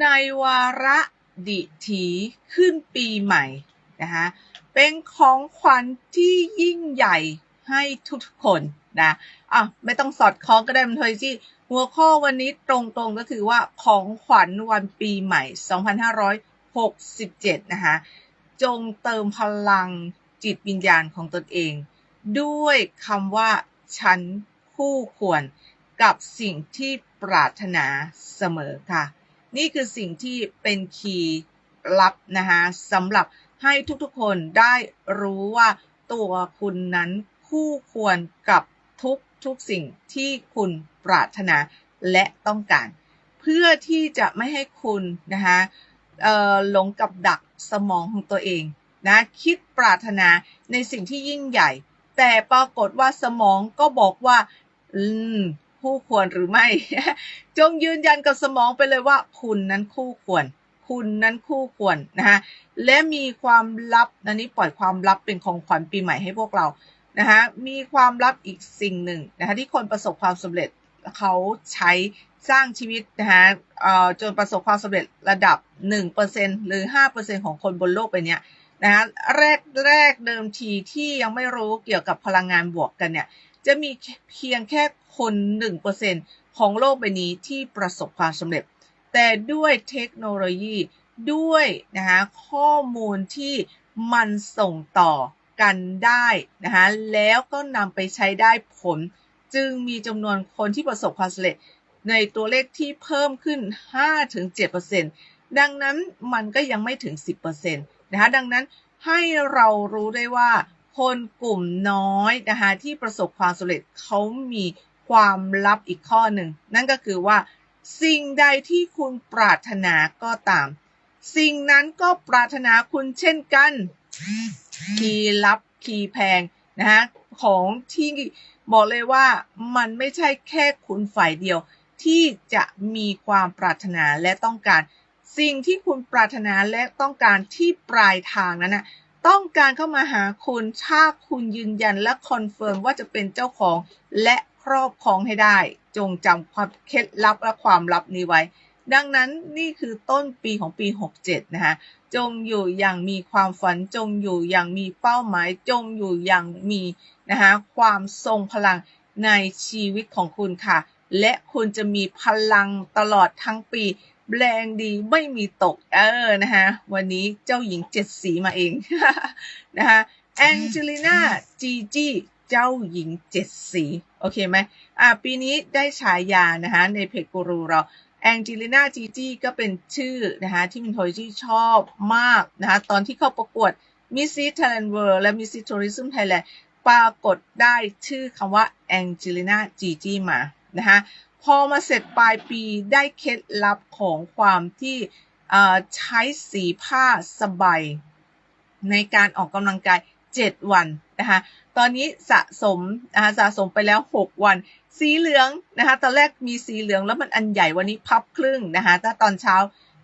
ในวาระดิถีขึ้นปีใหม่นะคะเป็นของขวัญที่ยิ่งใหญ่ให้ทุกคนนะอะไม่ต้องสอดคล้องก็ได้มันเทยที่หัวข้อวันนี้ตรงๆก็คือว่าของขวัญวันปีใหม่ 2567 นะคะจงเติมพลังจิตวิญญาณของตนเอง ด้วยคำว่าฉันคู่ควรกับสิ่งที่ปรารถนาเสมอค่ะ นี่คือสิ่งที่เป็นคีย์ลับนะคะสำหรับให้ทุกๆคนได้รู้ว่าตัวคุณนั้นคู่ควรกับทุกทุกสิ่งที่คุณปรารถนาและต้องการ เพื่อที่จะไม่ให้คุณนะคะหลงกับดักสมองของตัวเองนะคิดปรารถนาในสิ่งที่ยิ่งใหญ่ แต่ปรากฏว่าสมองก็บอกว่า อืม คู่ควรหรือไม่ จงยืนยันกับสมองไปเลยว่า คุณนั้นคู่ควร คุณนั้นคู่ควรนะคะและมีความลับนันนี้ปล่อยความลับเป็นของขวัญปีใหม่ให้พวกเรานะคะมีความลับอีกสิ่งหนึ่งนะคะที่คนประสบความสำเร็จเขาใช้สร้างชีวิตนะคะจนประสบความสำเร็จระดับ 1%หรือ 5%ของคนบนโลกไปเนี้ยนะคะแรกแรกเดิมทีที่ยังไม่รู้เกี่ยวกับพลังงานบวกกันเนี่ย จะมีเพียงแค่คน1%ของโลกใบนี้ที่ประสบความสำเร็จ แต่ด้วยเทคโนโลยีด้วยนะคะข้อมูลที่มันส่งต่อกันได้นะคะแล้วก็นำไปใช้ได้ผล จึงมีจำนวนคนที่ประสบความสำเร็จในตัวเลขที่เพิ่มขึ้น 5-7%ดังนั้นมันก็ยังไม่ถึง 10%นะคะดังนั้นให้เรารู้ได้ว่า คนกลุ่มน้อยนะคะที่ประสบความสำเร็จเขามีความลับอีกข้อหนึ่ง นั่นก็คือว่า สิ่งใดที่คุณปรารถนาก็ตาม สิ่งนั้นก็ปรารถนาคุณเช่นกันคีย์ลับคีย์แพงนะฮะของที่บอกเลยว่ามันไม่ใช่แค่คุณฝ่ายเดียว ที่จะมีความปรารถนาและต้องการ สิ่งที่คุณปรารถนาและต้องการที่ปลายทางนั้นนะ ต้องการเข้ามาหาคุณถ้าคุณยืนยันและคอนเฟิร์มว่าจะเป็นเจ้าของและครอบครองให้ได้ จงจำความเคล็ดลับและความลับนี้ไว้ ดังนั้นนี่คือต้นปีของปี 67 นะคะจงอยู่อย่างมีความฝัน จงอยู่อย่างมีเป้าหมาย จงอยู่อย่างมีนะคะความทรงพลังในชีวิตของคุณค่ะ และคุณจะมีพลังตลอดทั้งปี แรงดีไม่มีตกเออนะคะวันนี้เจ้าหญิงเจ็ดสีมาเองนะคะแองเจลิน่าจีจีเจ้าหญิงเจ็ดสี โอเคไหมอ่าปีนี้ได้ฉายานะคะในเพจกูรูเราแองเจลิน่าจีจีก็เป็นชื่อนะคะที่มินโทยที่ชอบมากนะคะตอนที่เข้าประกวดมิสซิสไทยแลนด์เวิร์และมิสซิสทัวริซึมไทยแลนด์ปรากฏได้ชื่อคำว่าแองเจลิน่าจีจีมานะคะ พอมาเสร็จปลายปีได้เคล็ดลับของความที่ใช้สีผ้าสบายในการออกกำลังกาย 7 วันนะคะตอนนี้สะสมนะคะสะสมไปแล้ว 6 วัน สีเหลืองนะคะตอนแรกมีสีเหลืองแล้วมันอันใหญ่วันนี้พับครึ่งนะคะถ้าตอนเช้า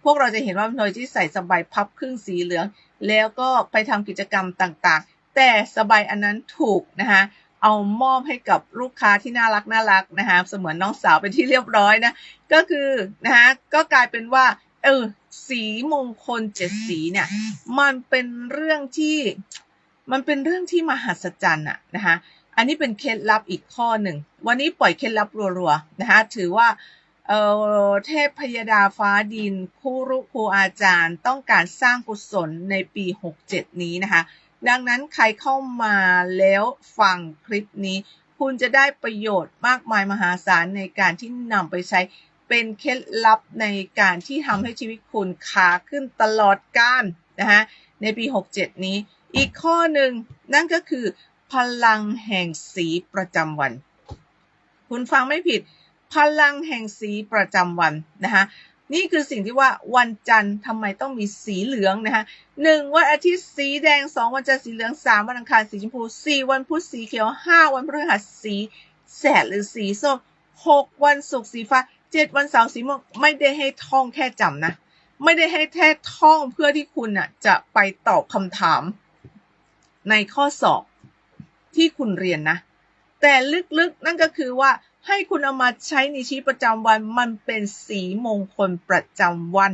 พวกเราจะเห็นว่ามันโดยที่ใส่สบายพับครึ่งสีเหลือง แล้วก็ไปทำกิจกรรมต่างๆ แต่สบายอันนั้นถูกนะคะ เอามอบให้กับลูกค้าที่น่ารักน่ารักนะคะเสมือนน้องสาวเป็นที่เรียบร้อยนะก็คือนะคะก็กลายเป็นว่าเออสีมงคลเจ็ดสีเนี่ยมันเป็นเรื่องที่มันเป็นเรื่องที่มหัศจรรย์อะนะคะอันนี้เป็นเคล็ดลับอีกข้อหนึ่ง วันนี้ปล่อยเคล็ดลับรัวๆนะคะถือว่าเอ่อเทพพยดาฟ้าดินครูรุครูอาจารย์ ต้องการสร้างกุศลในปี 67 นี้นะคะ ดังนั้นใครเข้ามาแล้วฟังคลิปนี้ คุณจะได้ประโยชน์มากมายมหาศาลในการที่นำไปใช้เป็นเคล็ดลับในการที่ทำให้ชีวิตคุณขาขึ้นตลอดกาลนะคะในปี 67 นี้ อีกข้อหนึ่งนั่นก็คือพลังแห่งสีประจำวัน คุณฟังไม่ผิด พลังแห่งสีประจำวันนะคะ นี่คือสิ่งที่ว่าวันจันทร์ทำไมต้องมีสีเหลืองนะคะหนึ่งวันอาทิตย์สีแดงสองวันจันทร์สีเหลืองสามวันอังคารสีชมพูสี่วันพุธสีเขียวห้าวันพฤหัสสีแสดหรือสีส้มหกวันศุกร์สีฟ้าเจ็ดวันเสาร์สีม่วงไม่ได้ให้ท่องแค่จำนะ ไม่ได้ให้แค่ท่องเพื่อที่คุณอะจะไปตอบคำถาม ในข้อสอบที่คุณเรียนนะ แต่ลึกๆนั่นก็คือว่า ให้คุณเอามาใช้ในชีวิตประจำวัน มันเป็นสีมงคลประจำวัน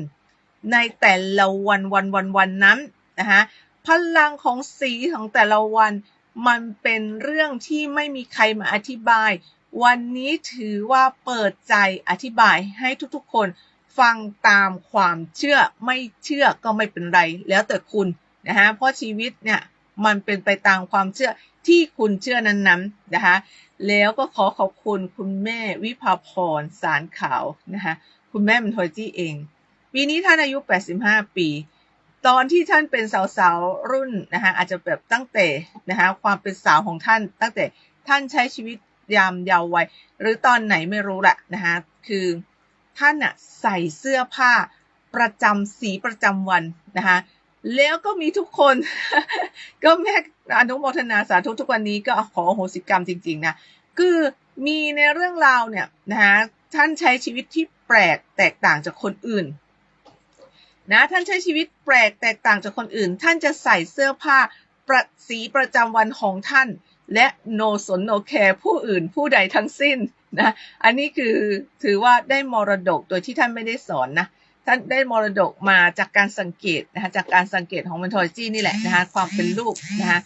ในแต่ละวันวันวันวันนั้นนะคะพลังของสีของแต่ละวัน มันเป็นเรื่องที่ไม่มีใครมาอธิบาย วันนี้ถือว่าเปิดใจอธิบายให้ทุกๆคนฟังตามความเชื่อไม่เชื่อก็ไม่เป็นไร แล้วแต่คุณนะฮะเพราะชีวิตเนี่ย มันเป็นไปตามความเชื่อที่คุณเชื่อนั้นๆนะคะ แล้วก็ขอขอบคุณคุณแม่วิภาพรสารขาวนะคะคุณแม่มันทอยจี้เอง ปีนี้ท่านอายุ 85 ปี ตอนที่ท่านเป็นสาวๆรุ่นนะคะอาจจะแบบตั้งแต่นะคะความเป็นสาวของท่านตั้งแต่ท่านใช้ชีวิตยามเยาว์วัยหรือตอนไหนไม่รู้แหละนะคะคือท่านอะใส่เสื้อผ้าประจำสีประจำวันนะคะ แล้วก็มีทุกคน ก็แม่อนุโมทนาสาธุทุกวันนี้ก็ขอโหสิกรรมจริง ๆ นะ คือมีในเรื่องราวเนี่ยนะคะท่านใช้ชีวิตที่แปลกแตกต่างจากคนอื่นนะท่านใช้ชีวิตแปลกแตกต่างจากคนอื่น ท่านจะใส่เสื้อผ้าประสีประจำวันของท่าน และโนสนโนแคร์ผู้อื่นผู้ใดทั้งสิ้นนะอันนี้คือถือว่าได้มรดกโดยที่ท่านไม่ได้สอนนะ ท่านได้มรดกมาจากการสังเกตนะคะจากการสังเกตของเมนทอลจีนี่แหละนะคะความเป็นลูกนะคะ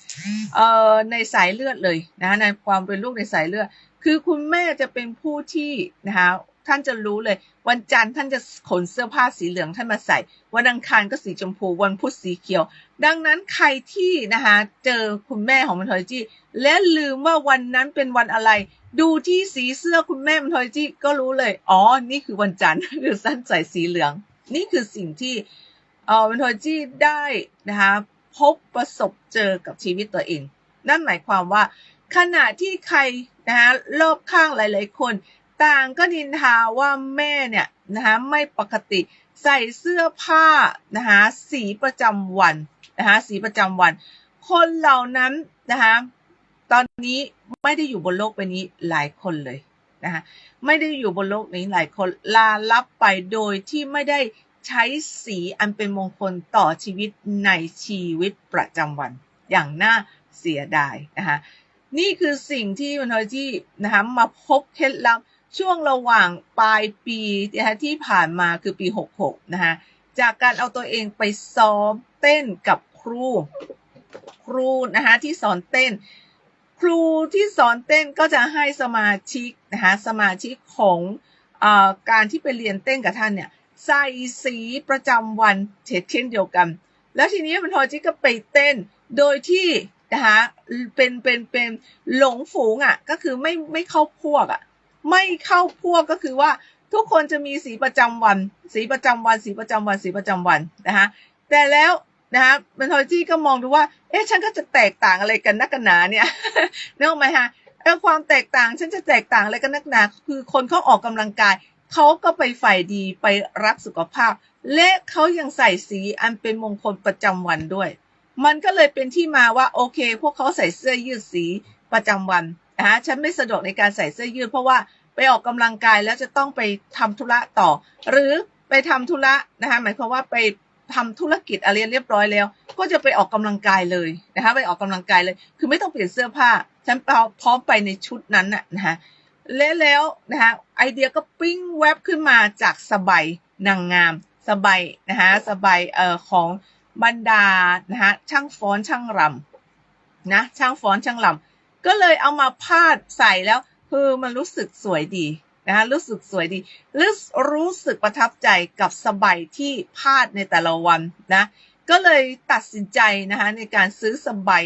เอ่อในสายเลือดเลยนะคะในความเป็นลูกในสายเลือด คือคุณแม่จะเป็นผู้ที่นะคะท่านจะรู้เลย วันจันทร์ท่านจะขนเสื้อผ้าสีเหลืองท่านมาใส่ วันอังคารก็สีชมพูวันพุธสีเขียว ดังนั้นใครที่นะคะเจอคุณแม่ของมันทอยจี้และลืมว่าวันนั้นเป็นวันอะไร ดูที่สีเสื้อคุณแม่มันทอยจี้ก็รู้เลย อ๋อ นี่คือวันจันทร์คือสั้นใส่สีเหลือง นี่คือสิ่งที่เออมันทอยจี้ได้นะคะพบประสบเจอกับชีวิตตัวเอง นั่นหมายความว่า ขณะที่ใครนะคะรอบข้างหลาย ๆ คน ต่างก็นินทาว่าแม่เนี่ยนะคะไม่ปกติใส่เสื้อผ้านะคะสีประจำวันนะคะสีประจำวัน คนเหล่านั้นนะคะตอนนี้ไม่ได้อยู่บนโลกใบนี้หลายคนเลย นะคะไม่ได้อยู่บนโลกนี้หลายคนลาลับไปโดยที่ไม่ได้ใช้สีอันเป็นมงคลต่อชีวิตในชีวิตประจำวัน อย่างน่าเสียดายนะคะนี่คือสิ่งที่มันทอยที่นะคะมาพบเคล็ดลับช่วงระหว่างปลายปีนะคะที่ผ่านมาคือปี 66 นะคะจากการเอาตัวเองไปซ้อมเต้นกับครู ครูนะคะที่สอนเต้น ครูที่สอนเต้นก็จะให้สมาชิกนะคะสมาชิกของอการที่ไปเรียนเต้นกับท่านเนี่ยใส่สีประจำวันเช่นเดียวกัน แล้วทีนี้มันทอจิก็ไปเต้นโดยที่นะคะเป็นเป็นเป็นหลงฝูงอะ่ะก็คือไม่ไม่เข้าพวกอะ่ะไม่เข้าพวกก็คือว่าทุกคนจะมีสีประจำวัน สีประจำวัน สีประจำวันสีประจำวันนะคะแต่แล้ว นะคะเบนทอยจี้ก็มองดูว่า เอ๊ะฉันก็จะแตกต่างอะไรกันนักกันหนาเนี่ยนึกออกไหมฮะเออความแตกต่างฉันจะแตกต่างอะไรกันนักหนา คือคนเขาออกกำลังกายเขาก็ไปฝ่ายดีไปรักสุขภาพ และเขายังใส่สีอันเป็นมงคลประจำวันด้วย มันก็เลยเป็นที่มาว่าโอเค พวกเขาใส่เสื้อยืดสีประจำวันนะฮะฉันไม่สะดวกในการใส่เสื้อยืด เพราะว่าไปออกกำลังกายแล้วจะต้องไปทำธุระต่อ หรือไปทำธุระนะคะหมายความว่าไป ทำธุรกิจอะไรเรียบร้อยแล้ว ก็จะไปออกกำลังกายเลยนะคะไปออกกำลังกายเลย คือไม่ต้องเปลี่ยนเสื้อผ้าฉันพร้อมไปในชุดนั้นน่ะนะคะและแล้วนะคะไอเดียก็ปิ้งแวบขึ้นมาจากสบายนางงามสบายนะคะสบายเอ่อของบรรดานะคะช่างฟ้อนช่างรำนะช่างฟ้อนช่างรำก็เลยเอามาพาดใส่แล้วคือมันรู้สึกสวยดี นะคะรู้สึกสวยดีรู้รู้สึกประทับใจกับสบายที่พาดในแต่ละวันนะก็เลยตัดสินใจนะคะในการซื้อสบาย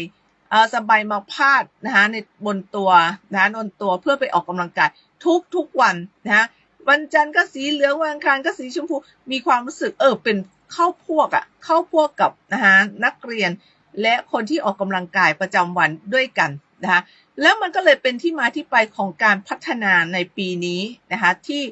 เอ่อสบายมาพาดนะคะในบนตัวนะคะบนตัวเพื่อไปออกกำลังกายทุกทุกวันนะคะวันจันทร์ก็สีเหลืองวันอังคารก็สีชมพูมีความรู้สึกเออเป็นเข้าพวกอะ่ะเข้าพวกกับนะคะนักเรียนและคนที่ออกกำลังกายประจำวันด้วยกันนะคะ แล้วมันก็เลยเป็นที่มาที่ไปของการพัฒนาในปีนี้นะคะที่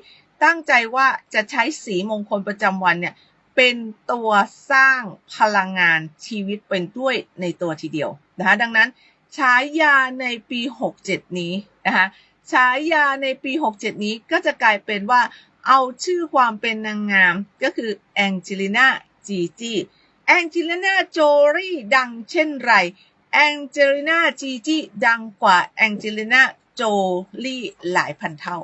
ตั้งใจว่าจะใช้สีมงคลประจำวันเนี่ยเป็นตัวสร้างพลังงานชีวิตเป็นด้วยในตัวทีเดียวนะคะดังนั้นฉายาในปี 67 นี้นะคะฉายาในปี 67 นี้ก็จะกลายเป็นว่าเอาชื่อความเป็นนางงามก็คือแองเจลิน่าจีจีแองเจลิน่าโจลี่ดังเช่นไร แองเจลิน่าจีจีดังกว่าแองเจลิน่าโจลี่หลายพันเท่า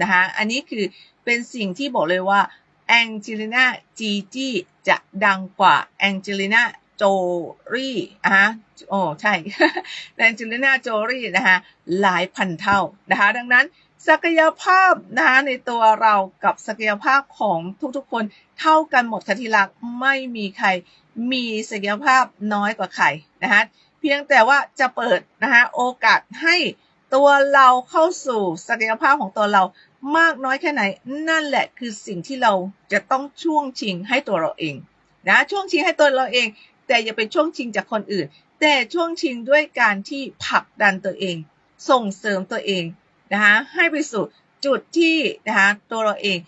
นะคะอันนี้คือเป็นสิ่งที่บอกเลยว่าแองเจลิน่าจีจีจะดังกว่าแองเจลิน่าโจลี่อะโอ้ใช่แองเจลิน่าโจลี่นะคะหลายพันเท่านะคะดังนั้นศักยภาพนะคะในตัวเรากับศักยภาพของทุกๆคนเท่ากันหมดค่ะที่รักไม่มีใครมีศักยภาพน้อยกว่าใครนะคะ เพียงแต่ว่าจะเปิดนะคะโอกาสให้ตัวเราเข้าสู่ศักยภาพของตัวเรามากน้อยแค่ไหน นั่นแหละคือสิ่งที่เราจะต้องช่วงชิงให้ตัวเราเองนะช่วงชิงให้ตัวเราเอง แต่อย่าไปช่วงชิงจากคนอื่น แต่ช่วงชิงด้วยการที่ผลักดันตัวเอง ส่งเสริมตัวเองนะคะให้ไปสู่จุดที่นะคะตัวเราเอง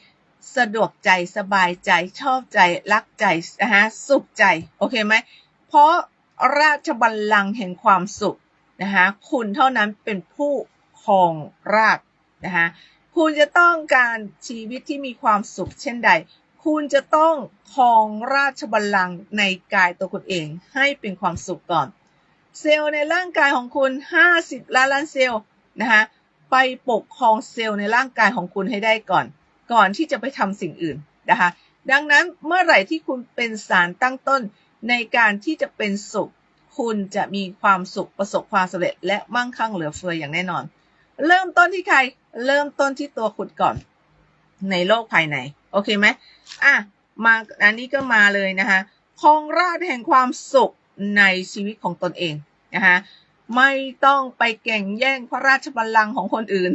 สะดวกใจสบายใจชอบใจรักใจนะคะสุขใจโอเคไหมเพราะ ราชบัลลังก์แห่งความสุขนะคะคุณเท่านั้นเป็นผู้ครองราชนะคะคุณจะต้องการชีวิตที่มีความสุขเช่นใด คุณจะต้องครองราชบัลลังก์ในกายตัวคุณเองให้เป็นความสุขก่อน เซลล์ในร่างกายของคุณ 50 ล้านล้านเซลล์นะคะไปปกครองเซลล์ในร่างกายของคุณให้ได้ก่อน ก่อนที่จะไปทำสิ่งอื่นนะคะดังนั้นเมื่อไหร่ที่คุณเป็นสารตั้งต้น ในการที่จะเป็นสุข คุณจะมีความสุขประสบความสำเร็จ และมั่งคั่งเหลือเฟืออย่างแน่นอน เริ่มต้นที่ใคร เริ่มต้นที่ตัวคุณก่อน ในโลกภายใน โอเคไหมอะมาอันนี้ก็มาเลยนะคะครองราชแห่งความสุขในชีวิตของตนเองนะคะไม่ต้องไปแก่งแย่งพระราชบัลลังก์ของคนอื่น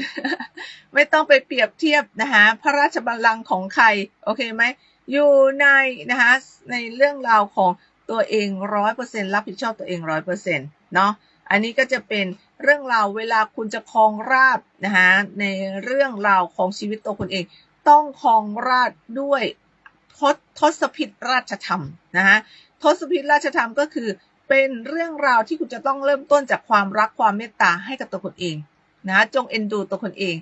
ไม่ต้องไปเปรียบเทียบนะคะพระราชบัลลังก์ของใคร โอเคไหม อยู่ในนะคะในเรื่องราวของ ตัวเองร้อยเปอร์เซ็นรับผิดชอบตัวเองร้อยเปอร์เซ็นต์เนาะอันนี้ก็จะเป็นเรื่องราวเวลาคุณจะครองราชนะคะในเรื่องราวของชีวิตตัวคุณเอง ต้องครองราชด้วยทศทศพิธราชธรรมนะคะทศพิธราชธรรมก็คือเป็นเรื่องราวที่คุณจะต้องเริ่มต้นจากความรักความเมตตาให้กับตัวคุณเองนะจงเอ็นดูตัวคุณเอง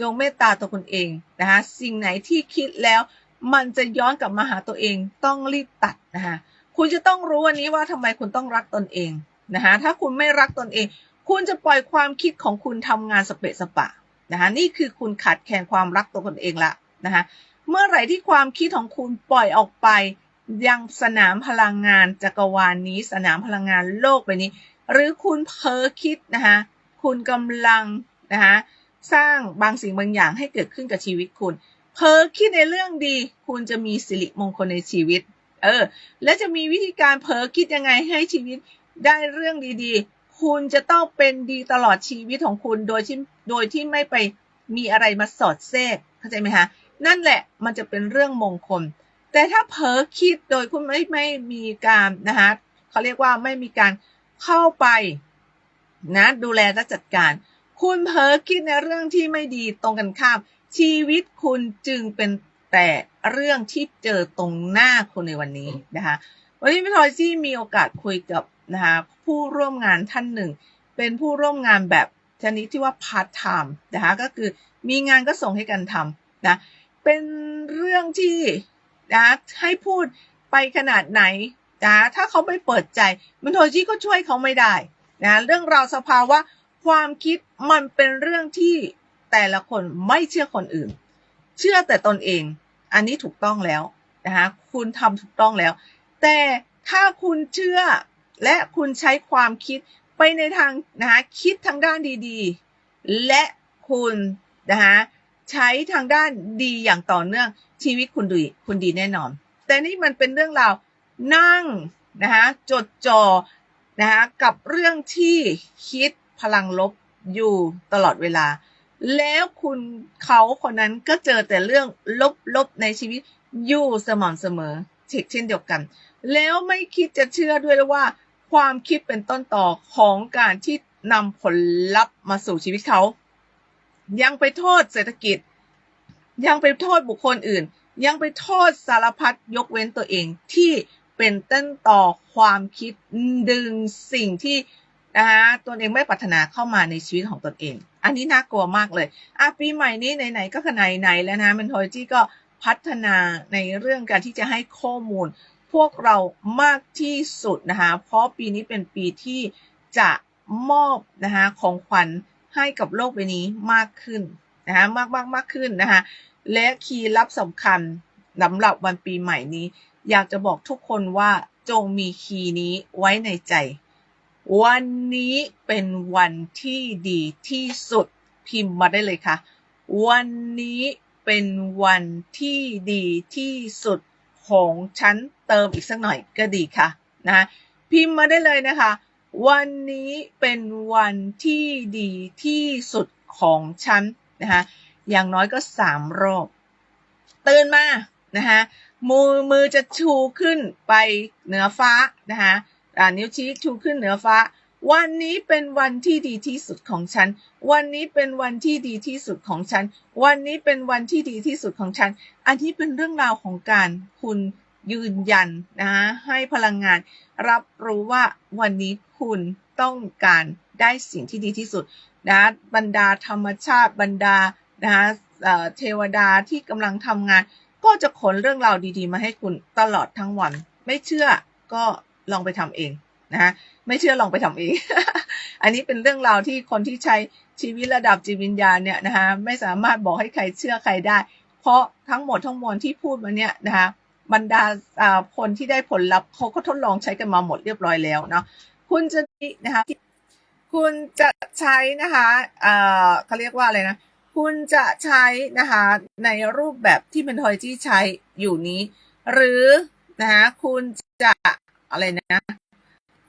จงเมตตาตัวคุณเองนะคะสิ่งไหนที่คิดแล้ว มันจะย้อนกลับมาหาตัวเองต้องรีบตัดนะคะ คุณจะต้องรู้วันนี้ว่าทำไมคุณต้องรักตนเองนะคะถ้าคุณไม่รักตนเอง คุณจะปล่อยความคิดของคุณทำงานสเปะสปะนะคะนี่คือคุณขาดแคลนความรักตัวคุณเองละนะคะเมื่อไหร่ที่ความคิดของคุณปล่อยออกไป ยังสนามพลังงานจักรวาลนนี้ สนามพลังงานโลกใบนี้ หรือคุณเพ้อคิดนะคะคุณกำลังนะคะสร้างบางสิ่งบางอย่างให้เกิดขึ้นกับชีวิตคุณ เพ้อคิดในเรื่องดี คุณจะมีสิริมงคลในชีวิต เออ และจะมีวิธีการเพ้อคิดยังไงให้ชีวิตได้เรื่องดีๆ คุณจะต้องเป็นดีตลอดชีวิตของคุณโดยที่โดยที่ไม่ไปมีอะไรมาสอดแทรกเข้าใจไหมคะนั่นแหละมันจะเป็นเรื่องมงคล แต่ถ้าเผลอคิดโดยคุณไม่ไม่มีการนะคะเขาเรียกว่าไม่มีการเข้าไปนะดูแลและจัดการ คุณเผลอคิดในเรื่องที่ไม่ดีตรงกันข้าม ชีวิตคุณจึงเป็นแต่ เรื่องที่เจอตรงหน้าคุณในวันนี้นะคะวันนี้พี่ทอยซี่มีโอกาสคุยกับนะคะผู้ร่วมงานท่านหนึ่ง เป็นผู้ร่วมงานแบบชนิดที่ว่าพาร์ทไทม์นะคะก็คือมีงานก็ส่งให้กันทำนะเป็นเรื่องที่นะให้พูดไปขนาดไหนนะถ้าเขาไม่เปิดใจมันโทจิก็ช่วยเขาไม่ได้นะเรื่องราวสภาวะความคิดมันเป็นเรื่องที่แต่ละคนไม่เชื่อคนอื่น เชื่อแต่ตนเอง อันนี้ถูกต้องแล้วนะคะคุณทำถูกต้องแล้ว แต่ถ้าคุณเชื่อและคุณใช้ความคิดไปในทางนะคะคิดทางด้านดีๆ และคุณนะคะใช้ทางด้านดีอย่างต่อเนื่องชีวิตคุณดีคุณดีแน่นอน แต่นี่มันเป็นเรื่องราวนั่งนะคะจดจอนะคะกับเรื่องที่คิดพลังลบอยู่ตลอดเวลา แล้วคุณเขาคนนั้นก็เจอแต่เรื่องลบๆในชีวิตอยู่สม่ำเสมอเช่นเดียวกัน แล้วไม่คิดจะเชื่อด้วยว่า ความคิดเป็นต้นต่อของการที่นำผลลัพธ์มาสู่ชีวิตเขา ยังไปโทษเศรษฐกิจ ยังไปโทษบุคคลอื่น ยังไปโทษสารพัดยกเว้นตัวเองที่เป็นต้นต่อความคิดดึงสิ่งที่นะคะตนเองไม่ปรารถนาเข้ามาในชีวิตของตนเอง อันนี้น่ากลัวมากเลยอะปีใหม่นี้ไหนๆก็ขนาดไหนแล้วนะมันโทจี้ก็พัฒนาในเรื่องการที่จะให้ข้อมูล พวกเรามากที่สุดนะคะ เพราะปีนี้เป็นปีที่จะมอบนะคะของขวัญให้กับโลกใบนี้มากขึ้นนะคะมากมากมากขึ้นนะคะและคีย์ลับสำคัญสำหรับวันปีใหม่นี้ อยากจะบอกทุกคนว่าจงมีคีย์นี้ไว้ในใจ วันนี้เป็นวันที่ดีที่สุด พิมพ์มาได้เลยค่ะ วันนี้เป็นวันที่ดีที่สุดของฉันเติมอีกสักหน่อยก็ดีค่ะนะพิมพ์มาได้เลยนะคะ วันนี้เป็นวันที่ดีที่สุดของฉันนะคะอย่างน้อยก็สามรอบตื่นมานะคะมือมือจะชูขึ้นไปเหนือฟ้านะคะ นิ้วชี้ชูขึ้นเหนือฟ้า วันนี้เป็นวันที่ดีที่สุดของฉัน วันนี้เป็นวันที่ดีที่สุดของฉัน วันนี้เป็นวันที่ดีที่สุดของฉัน อันนี้เป็นเรื่องราวของการคุณยืนยันนะให้พลังงาน รับรู้ว่าวันนี้คุณต้องการได้สิ่งที่ดีที่สุดนะบรรดาธรรมชาติบรรดานะเทวดาที่กำลังทำงาน ก็จะขนเรื่องราวดีๆ มาให้คุณตลอดทั้งวัน ไม่เชื่อก็ ลองไปทำเองนะฮะไม่เชื่อลองไปทำเอง อันนี้เป็นเรื่องราวที่คนที่ใช้ชีวิตระดับจิตวิญญาณเนี่ยนะคะไม่สามารถบอกให้ใครเชื่อใครได้ เพราะทั้งหมดทั้งมวลที่พูดมาเนี่ยนะคะบรรดาคนที่ได้ผลลัพธ์เขาก็ทดลองใช้กันมาหมดเรียบร้อยแล้วเนาะคุณจะนะคะคุณจะใช้นะคะเอ่อเขาเรียกว่าอะไรนะ คุณจะใช้นะคะในรูปแบบที่เป็นทอยที่ใช้อยู่นี้ หรือนะคะคุณจะ อะไรนะ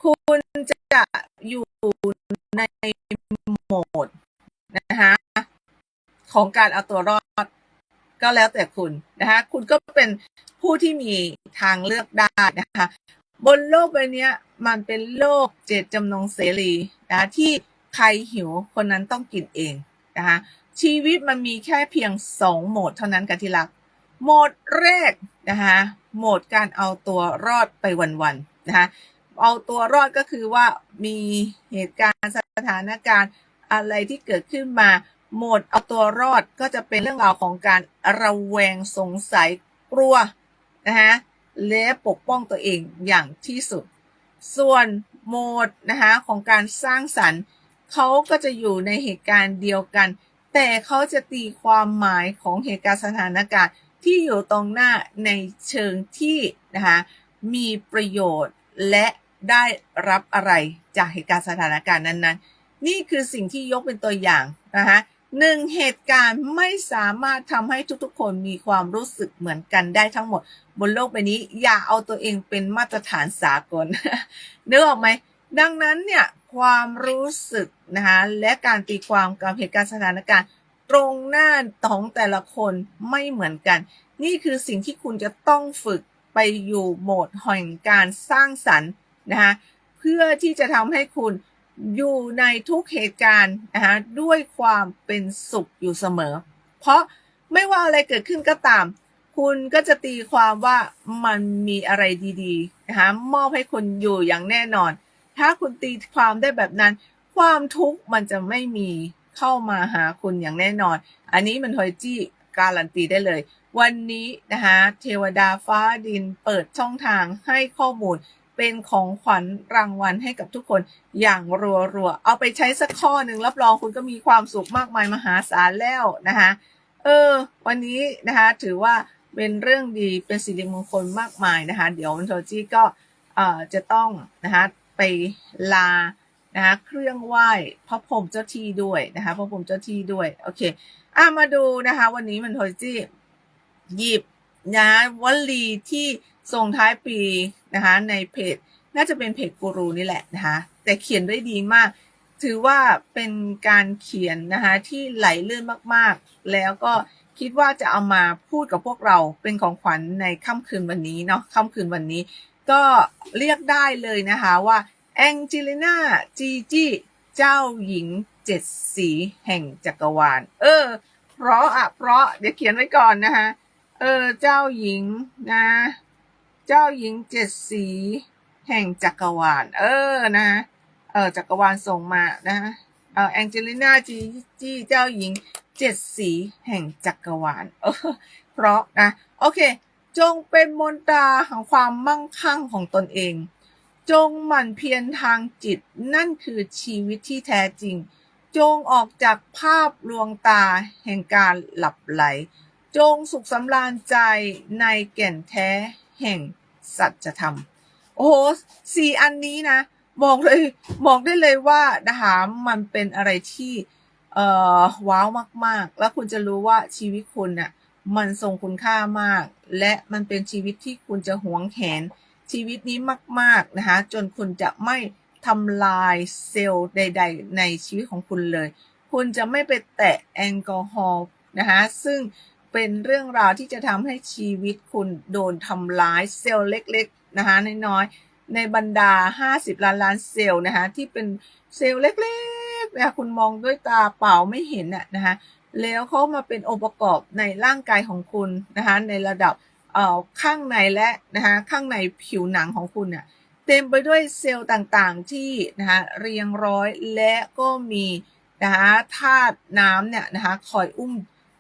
คุณจะอยู่ในโหมดนะคะของการเอาตัวรอด ก็แล้วแต่คุณนะคะคุณก็เป็นผู้ที่มีทางเลือกได้นะคะ บนโลกใบนี้มันเป็นโลกเจตจำนงเสรีนะที่ใครหิวคนนั้นต้องกินเองนะคะชีวิตมันมีแค่เพียงสองโหมดเท่านั้นกันที่รัก โหมดแรกนะคะโหมดการเอาตัวรอดไปวันๆ นะคะเอาตัวรอดก็คือว่ามีเหตุการณ์สถานการณ์อะไรที่เกิดขึ้นมาโหมดเอาตัวรอดก็จะเป็นเรื่องราวของการระแวงสงสัยกลัวนะคะและปกป้องตัวเองอย่างที่สุด ส่วนโหมดนะคะของการสร้างสรรค์เขาก็จะอยู่ในเหตุการณ์เดียวกัน แต่เขาจะตีความหมายของเหตุการณ์สถานการณ์ที่อยู่ตรงหน้าในเชิงที่นะคะ มีประโยชน์และได้รับอะไรจากเหตุการณ์สถานการณ์นั้นๆ นี่คือสิ่งที่ยกเป็นตัวอย่างนะคะหนึ่งเหตุการณ์ไม่สามารถทำให้ทุกๆ คนมีความรู้สึกเหมือนกันได้ทั้งหมด บนโลกใบนี้อย่าเอาตัวเองเป็นมาตรฐานสากลนึกออกไหมดังนั้นเนี่ยความรู้สึกนะคะและการตีความกับเหตุการณ์สถานการณ์ ตรงหน้าของแต่ละคนไม่เหมือนกัน นี่คือสิ่งที่คุณจะต้องฝึก ไปอยู่โหมดแห่งการสร้างสรรค์นะคะเพื่อที่จะทำให้คุณอยู่ในทุกเหตุการณ์นะคะด้วยความเป็นสุขอยู่เสมอ เพราะไม่ว่าอะไรเกิดขึ้นก็ตาม คุณก็จะตีความว่ามันมีอะไรดีๆนะคะมอบให้คุณอยู่อย่างแน่นอน ถ้าคุณตีความได้แบบนั้น ความทุกข์มันจะไม่มีเข้ามาหาคุณอย่างแน่นอน อันนี้มันทอยจี้ การันตีได้เลย วันนี้นะคะเทวดาฟ้าดินเปิดช่องทางให้ข้อมูลเป็นของขวัญรางวัลให้กับทุกคนอย่างรัวๆ เอาไปใช้สักข้อหนึ่งรับรองคุณก็มีความสุขมากมายมหาศาลแล้วนะคะเออ วันนี้นะคะถือว่าเป็นเรื่องดีเป็นสิริมงคลมากมายนะคะ เดี๋ยวมันโทจี้ก็เอ่อจะต้องนะคะไปลา นะคะเครื่องไหว้พระพรหมเจ้าที่ด้วยนะคะพระพรหมเจ้าที่ด้วยโอเคอะมาดูนะคะวันนี้มันโทจี้หยิบนะวลีที่ส่งท้ายปีนะคะในเพจน่าจะเป็นเพจกูรูนี่แหละนะคะแต่เขียนได้ดีมาก ถือว่าเป็นการเขียนนะคะที่ไหลลื่นมากๆ แล้วก็คิดว่าจะเอามาพูดกับพวกเราเป็นของขวัญในค่ำคืนวันนี้เนาะค่ำคืนวันนี้ ก็เรียกได้เลยนะคะว่า แองเจลิน่าจีจีเจ้าหญิงเจ็ดสีแห่งจักรวาล เออ เพราะอะ เพราะเดี๋ยวเขียนไว้ก่อนนะคะเออ เจ้าหญิงนะ เจ้าหญิงเจ็ดสีแห่งจักรวาล เออนะเออจักรวาลส่งมานะเออแองเจลิน่าจีจีเจ้าหญิงเจ็ดสีแห่งจักรวาล เออ เพราะนะ โอเค จงเป็นมนตราของความมั่งคั่งของตนเอง จงหมั่นเพียรทางจิตนั่นคือชีวิตที่แท้จริง จงออกจากภาพลวงตาแห่งการหลับไหล จงสุขสำราญใจในแก่นแท้แห่งสัจธรรม โอ้โหสี่อันนี้นะบอกเลยบอกได้เลยว่านะคะมันเป็นอะไรที่เอ่อว้าวมาก ๆ แล้วคุณจะรู้ว่าชีวิตคุณน่ะมันทรงคุณค่ามาก และมันเป็นชีวิตที่คุณจะหวงแหน ชีวิตนี้มากๆนะคะจนคุณจะไม่ทำลายเซลล์ใด ๆ ในชีวิตของคุณเลย คุณจะไม่ไปแตะแอลกอฮอล์นะคะซึ่งเป็นเรื่องราวที่จะทำให้ชีวิตคุณโดนทำร้ายเซลล์เล็กๆนะคะน้อยๆในบรรดา 50 ล้านล้านเซลล์นะคะที่เป็นเซลล์เล็กๆนะคะคุณมองด้วยตาเปล่าไม่เห็นน่ะนะคะแล้วเขามาเป็นองค์ประกอบในร่างกายของคุณนะคะในระดับ เอ่อข้างในและนะคะข้างในผิวหนังของคุณเนี่ยเต็มไปด้วยเซลล์ต่างๆที่นะคะเรียงร้อยและก็มีนะคะธาตุน้ำเนี่ยนะคะคอยอุ้ม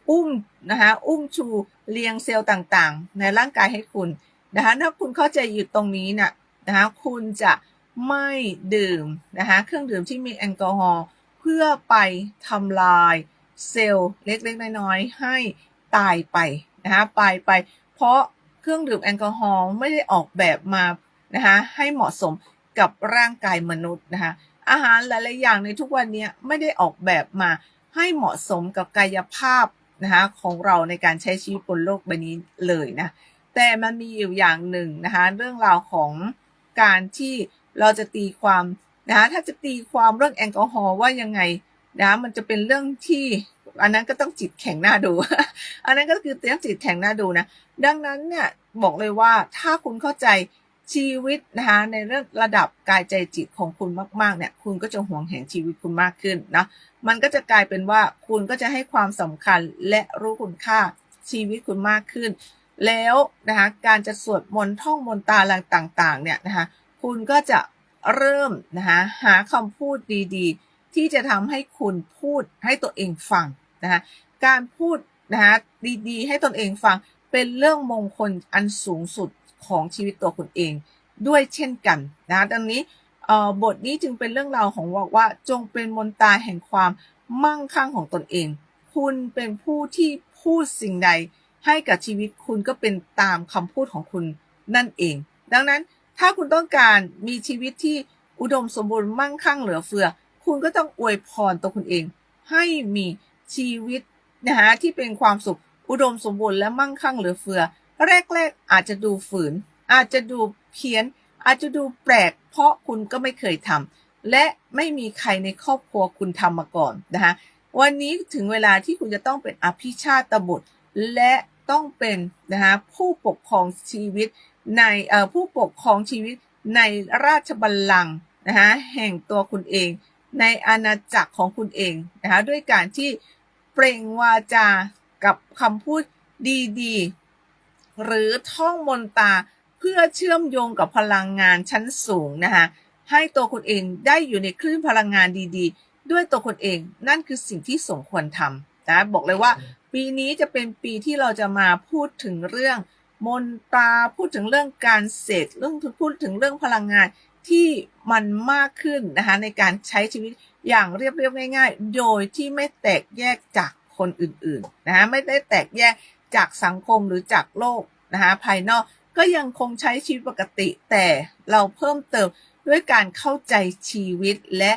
อุ้มนะคะอุ้มชูเรียงเซลล์ต่างๆ ในร่างกายให้คุณนะคะถ้าคุณเข้าใจอยู่ตรงนี้น่ะนะคะคุณจะไม่ดื่มนะคะเครื่องดื่มที่มีแอลกอฮอล์เพื่อไปทำลายเซลล์เล็กๆน้อยๆให้ตายไปนะคะไปไป เพราะเครื่องดื่มแอลกอฮอล์ไม่ได้ออกแบบมานะคะให้เหมาะสมกับร่างกายมนุษย์นะคะอาหารหลายๆอย่างในทุกวันนี้ไม่ได้ออกแบบมาให้เหมาะสมกับกายภาพนะคะของเราในการใช้ชีวิตบนโลกใบนี้เลยนะแต่มันมีอยู่อย่างหนึ่งนะคะเรื่องราวของการที่เราจะตีความนะคะถ้าจะตีความเรื่องแอลกอฮอล์ว่ายังไงนะมันจะเป็นเรื่องที่ อันนั้นก็ต้องจิตแข็งหน้าดู อันนั้นก็คือเรื่องจิตแข็งหน้าดูนะ ดังนั้นเนี่ยบอกเลยว่าถ้าคุณเข้าใจชีวิตนะคะในเรื่องระดับกายใจจิตของคุณมากๆเนี่ยคุณก็จะห่วงแหนชีวิตคุณมากขึ้นนะมันก็จะกลายเป็นว่าคุณก็จะให้ความสำคัญและรู้คุณค่าชีวิตคุณมากขึ้น แล้วนะคะการจะสวดมนต์ท่องมนต์ตาอะไรต่างๆเนี่ยนะคะคุณก็จะเริ่มนะคะหาคำพูดดีๆ ที่จะทำให้คุณพูดให้ตัวเองฟัง นะคะการพูดนะคะดีๆ ให้ตนเองฟังเป็นเรื่องมงคลอันสูงสุดของชีวิตตัวคุณเองด้วยเช่นกันนะดังนี้บทนี้จึงเป็นเรื่องราวของบอกว่าจงเป็นมนตาแห่งความมั่งคั่งของตนเอง คุณเป็นผู้ที่พูดสิ่งใดให้กับชีวิตคุณก็เป็นตามคำพูดของคุณนั่นเอง ดังนั้นถ้าคุณต้องการมีชีวิตที่อุดมสมบูรณ์มั่งคั่งเหลือเฟือ คุณก็ต้องอวยพรตัวคุณเอง ให้มี ชีวิตนะคะที่เป็นความสุขอุดมสมบูรณ์และมั่งคั่งเหลือเฟือ แรกๆอาจจะดูฝืน อาจจะดูเพี้ยน อาจจะดูแปลก เพราะคุณก็ไม่เคยทำและไม่มีใครในครอบครัวคุณทำมาก่อนนะคะวันนี้ถึงเวลาที่คุณจะต้องเป็นอภิชาตบุตร และต้องเป็นนะคะผู้ปกครองชีวิตในเอ่อผู้ปกครองชีวิตในราชบัลลังก์นะคะแห่งตัวคุณเอง ในอาณาจักรของคุณเองนะคะด้วยการที่ เปล่งวาจากับคำพูดดีๆ หรือท่องมนตาเพื่อเชื่อมโยงกับพลังงานชั้นสูงนะคะให้ตัวคุณเองได้อยู่ในคลื่นพลังงานดีๆ ด้วยตัวคุณเองนั่นคือสิ่งที่สมควรทำนะบอกเลยว่า ปีนี้จะเป็นปีที่เราจะมาพูดถึงเรื่องมนตาพูดถึงเรื่องการเสกเรื่องพูดถึงเรื่องพลังงาน ที่มันมากขึ้นนะคะในการใช้ชีวิตอย่างเรียบๆง่าย ๆ โดยที่ไม่แตกแยกจากคนอื่นๆนะคะไม่ได้แตกแยกจากสังคมหรือจากโลกนะคะภายนอกก็ยังคงใช้ชีวิตปกติ แต่เราเพิ่มเติมด้วยการเข้าใจชีวิตและ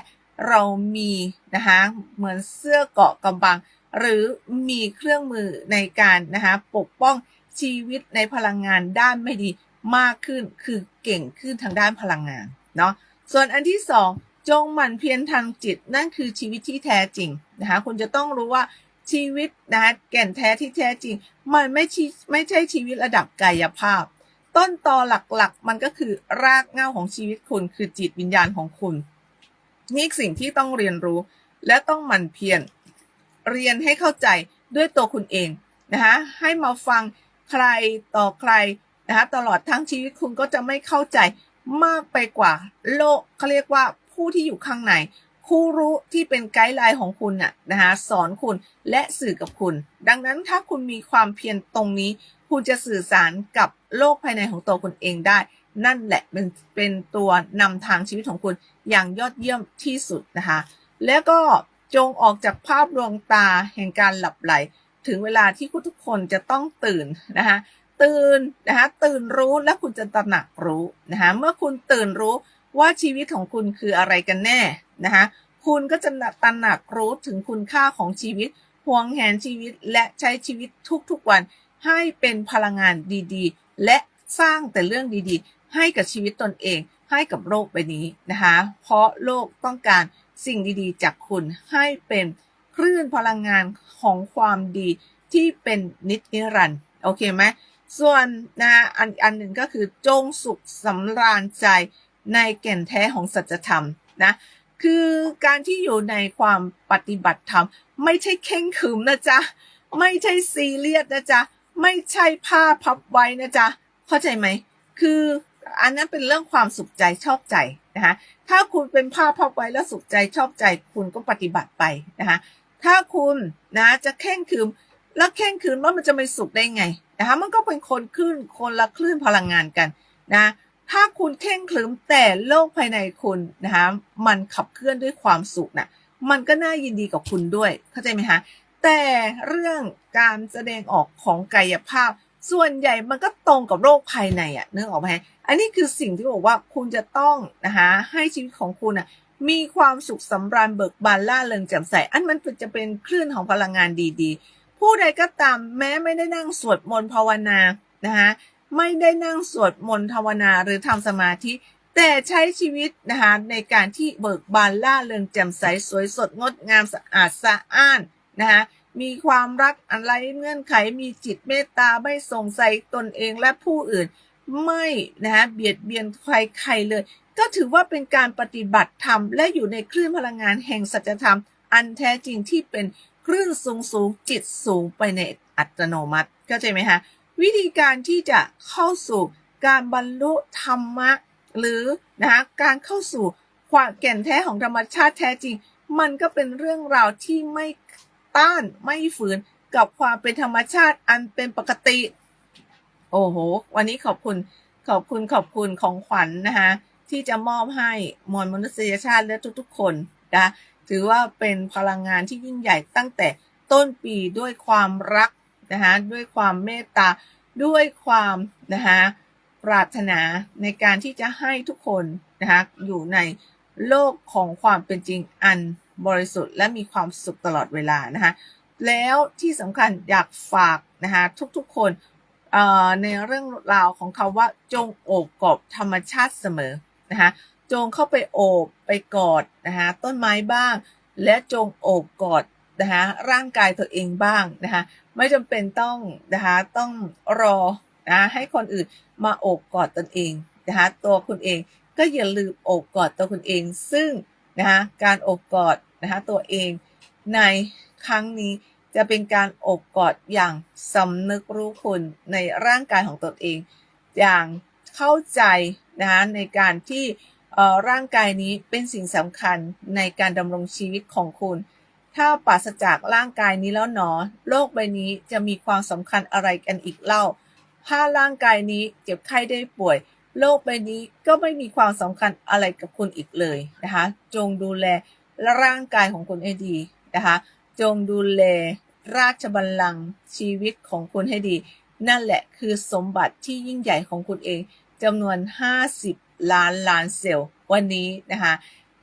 เรามีนะคะเหมือนเสื้อเกาะกำบัง หรือมีเครื่องมือในการนะคะปกป้องชีวิตในพลังงานด้านไม่ดี มากขึ้นคือเก่งขึ้นทางด้านพลังงานเนาะส่วนอันที่สองจงหมั่นเพียรทางจิตนั่นคือชีวิตที่แท้จริงนะคะคุณจะต้องรู้ว่าชีวิตนะแก่นแท้ที่แท้จริง มันไม่ใช่ไม่ใช่ชีวิตระดับกายภาพ ต้นตอหลักๆ มันก็คือรากเหง้าของชีวิตคุณคือจิตวิญญาณของคุณ นี่สิ่งที่ต้องเรียนรู้และต้องหมั่นเพียรเรียนให้เข้าใจด้วยตัวคุณเองนะคะให้มาฟังใครต่อใคร นะคะตลอดทั้งชีวิตคุณก็จะไม่เข้าใจมากไปกว่าโลกเขาเรียกว่าผู้ที่อยู่ข้างในคู่รู้ที่เป็นไกด์ไลน์ของคุณน่ะนะคะสอนคุณและสื่อกับคุณ ดังนั้นถ้าคุณมีความเพียรตรงนี้ คุณจะสื่อสารกับโลกภายในของตัวคุณเองได้ นั่นแหละเป็นเป็นตัวนำทางชีวิตของคุณอย่างยอดเยี่ยมที่สุดนะคะแล้วก็จงออกจากภาพลวงตาแห่งการหลับไหล ถึงเวลาที่คุณทุกคนจะต้องตื่นนะคะ ตื่นนะคะตื่นรู้และคุณจะตระหนักรู้นะคะเมื่อคุณตื่นรู้ว่าชีวิตของคุณคืออะไรกันแน่นะคะคุณก็จะตระหนักรู้ถึงคุณค่าของชีวิตห่วงแหนชีวิตและใช้ชีวิตทุกๆวัน ให้เป็นพลังงานดีๆ และสร้างแต่เรื่องดีๆ ให้กับชีวิตตนเองให้กับโลกใบนี้นะคะเพราะโลกต้องการสิ่งดีๆ จากคุณให้เป็นคลื่นพลังงานของความดีที่เป็นนิจนิรันดร์โอเคไหม ส่วนนะอันอันหนึ่งก็คือจงสุขสำราญใจในแก่นแท้ของสัจธรรมนะคือการที่อยู่ในความปฏิบัติธรรม ไม่ใช่เข่งขรึมนะจ๊ะ ไม่ใช่ซีเรียสนะจ๊ะ ไม่ใช่ผ้าพับไว้นะจ๊ะ เข้าใจไหม คืออันนั้นเป็นเรื่องความสุขใจชอบใจนะคะถ้าคุณเป็นผ้าพับไว้แล้วสุขใจชอบใจ คุณก็ปฏิบัติไปนะคะถ้าคุณนะจะเข่งขรึม แล้วเข่งขรึมว่ามันจะไม่สุขได้ไงนะคะมันก็เป็นคนคลื่นคนละคลื่นพลังงานกันนะถ้าคุณเข่งขรึมแต่โลกภายในคุณนะคะมันขับเคลื่อนด้วยความสุขนะ่ะมันก็น่ายินดีกับคุณด้วย เข้าใจไหมคะแต่เรื่องการแสดงออกของกายภาพ ส่วนใหญ่มันก็ตรงกับโรคภายในอะ่ะนึกออกไหมอันนี้คือสิ่งที่บอกว่าคุณจะต้องนะคะให้ชีวิตของคุณอะมีความสุขสำราญเบิกบานล่าเริงแจ่มใส อันมันจะเป็นคลื่นของพลังงานดีๆ ผู้ใดก็ตามแม้ไม่ได้นั่งสวดมนต์ภาวนานะคะไม่ได้นั่งสวดมนต์ภาวนาหรือทำสมาธิ แต่ใช้ชีวิตนะคะในการที่เบิกบานล่าเริงแจ่มใสสวยสดงดงามสะอาดสะอ้านนะคะมีความรักอะไรเงื่อนไขมีจิตเมตตาไม่สงสัยตนเองและผู้อื่น ไม่นะคะเบียดเบียนใครใครเลย ก็ถือว่าเป็นการปฏิบัติธรรมและอยู่ในคลื่นพลังงานแห่งสัจธรรม อันแท้จริงที่เป็น คลื่นสูงสูงจิตสูงไปในอัตโนมัติเข้าใจไหมคะวิธีการที่จะเข้าสู่การบรรลุธรรมะ หรือนะคะการเข้าสู่ความแก่นแท้ของธรรมชาติแท้จริง มันก็เป็นเรื่องราวที่ไม่ต้านไม่ฝืนกับความเป็นธรรมชาติอันเป็นปกติ โอ้โห วันนี้ขอบคุณขอบคุณขอบคุณของขวัญนนะคะที่จะมอบให้มวลมนุษยชาติและทุกๆ คนนะ ถือว่าเป็นพลังงานที่ยิ่งใหญ่ตั้งแต่ต้นปีด้วยความรักนะคะด้วยความเมตตาด้วยความนะคะปรารถนาในการที่จะให้ทุกคนนะคะอยู่ในโลกของความเป็นจริงอันบริสุทธิ์และมีความสุขตลอดเวลานะคะแล้วที่สำคัญอยากฝากนะคะทุกๆคนในเรื่องราวของคาว่าจงโอบกอบธรรมชาติเสมอนะคะ จงเข้าไปโอบไปกอดนะคะต้นไม้บ้าง และจงโอบกอดนะคะร่างกายตัวเองบ้างนะคะไม่จำเป็นต้องนะคะต้องรอนะให้คนอื่นมาโอบกอดตนเองนะคะตัวคุณเองก็อย่าลืมโอบกอดตัวคุณเอง ซึ่งนะคะการโอบกอดนะคะตัวเองในครั้งนี้จะเป็นการโอบกอดอย่างสำนึกรู้คุณในร่างกายของตนเอง อย่างเข้าใจนะคะในการที่ ร่างกายนี้เป็นสิ่งสำคัญในการดำรงชีวิตของคุณ ถ้าปราศจากร่างกายนี้แล้วหนอ โลกใบนี้จะมีความสำคัญอะไรกันอีกเล่า ถ้าร่างกายนี้เจ็บไข้ได้ป่วย โลกใบนี้ก็ไม่มีความสำคัญอะไรกับคุณอีกเลยนะคะ จงดูแลร่างกายของคุณให้ดีนะคะ จงดูแลราชบัลลังก์ชีวิตของคุณให้ดี นั่นแหละคือสมบัติที่ยิ่งใหญ่ของคุณเองจำนวน 50 ล้านล้านเซลล์วันนี้นะคะ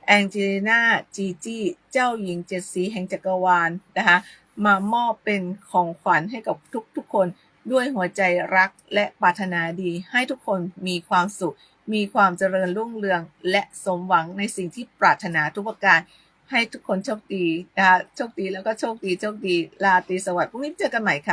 แองเจลิน่าจีจี้เจ้าหญิงเจ็ดสีแห่งจักรวาลนะคะมามอบเป็นของขวัญให้กับทุกๆคนด้วยหัวใจรักและปรารถนาดี ให้ทุกคนมีความสุข มีความเจริญรุ่งเรือง และสมหวังในสิ่งที่ปรารถนาทุกประการ ให้ทุกคนโชคดีนะคะโชคดีแล้วก็โชคดีโชคดีลาตีสวัสดิ์พรุ่งนี้เจอกันใหม่ค่ะ